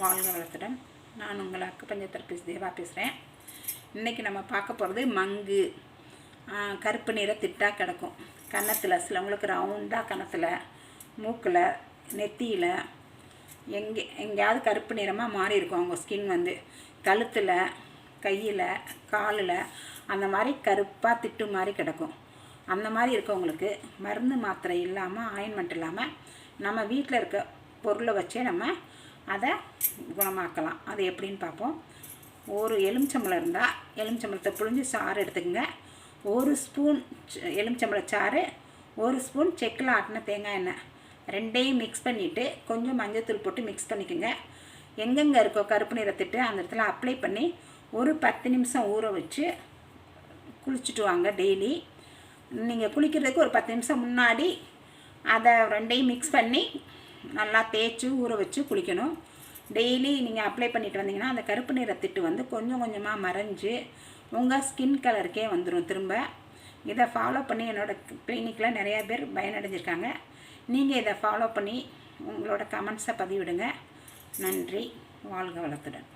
வாழ்க வளத்துடன். நான் உங்கள் அக்கு பஞ்சத்தரப்பி தேவா பேசுகிறேன் இன்றைக்கி நம்ம பார்க்க போகிறது மங்கு. கருப்பு நிற திட்டாக கிடக்கும். கன்னத்தில் சிலவங்களுக்கு ரவுண்டாக கன்னத்தில் மூக்கில் நெத்தியில் எங்கே எங்கேயாவது கருப்பு நிறமாக மாறி இருக்கும் அவங்க ஸ்கின் வந்து. கழுத்தில் கையில் காலில் அந்த மாதிரி கருப்பாக திட்டு மாதிரி கிடக்கும். அந்த மாதிரி இருக்கவங்களுக்கு மருந்து மாத்திரை இல்லாமல் ஆயின்மெண்ட் இல்லாமல் நம்ம வீட்டில் இருக்க பொருளை வச்சே நம்ம அதை குணமாக்கலாம். அது எப்படின்னு பார்ப்போம். ஒரு எலுமிச்சம்பழம் இருந்தால் எலுமிச்சம்பழத்தை புழிஞ்சு சாறு எடுத்துக்கோங்க. ஒரு ஸ்பூன் ச- சாறு ஒரு ஸ்பூன் செக்கில் ஆட்டின தேங்காய் எண்ணெய். ரெண்டையும் மிக்ஸ் பண்ணிவிட்டு கொஞ்சம் மஞ்சத்தூள் போட்டு மிக்ஸ் பண்ணிக்கோங்க. எங்கெங்கே இருக்கோ கருப்பு நிறத்திட்டு அந்த இடத்துல அப்ளை பண்ணி ஒரு பத்து நிமிஷம் ஊற வச்சு குளிச்சுட்டு வாங்க டெய்லி நீங்கள் குளிக்கிறதுக்கு ஒரு பத்து நிமிஷம் முன்னாடி அதை ரெண்டையும் மிக்ஸ் பண்ணி நல்லா தேய்ச்சி ஊற வச்சு குளிக்கணும். டெய்லி நீங்கள் அப்ளை பண்ணிட்டு வந்தீங்கன்னா அந்த கருப்பு நிற திட்டு வந்து கொஞ்சம் கொஞ்சமாக மறைஞ்சு உங்கள் ஸ்கின் கலருக்கே வந்துடும் திரும்ப. இதை ஃபாலோ பண்ணி என்னோடய கிளினிக்கில் நிறையா பேர் பயனடைஞ்சிருக்காங்க. நீங்கள் இதை ஃபாலோ பண்ணி உங்களோட கமெண்ட்ஸை பதிவிடுங்க. நன்றி. வாழ்க வளத்துடன்.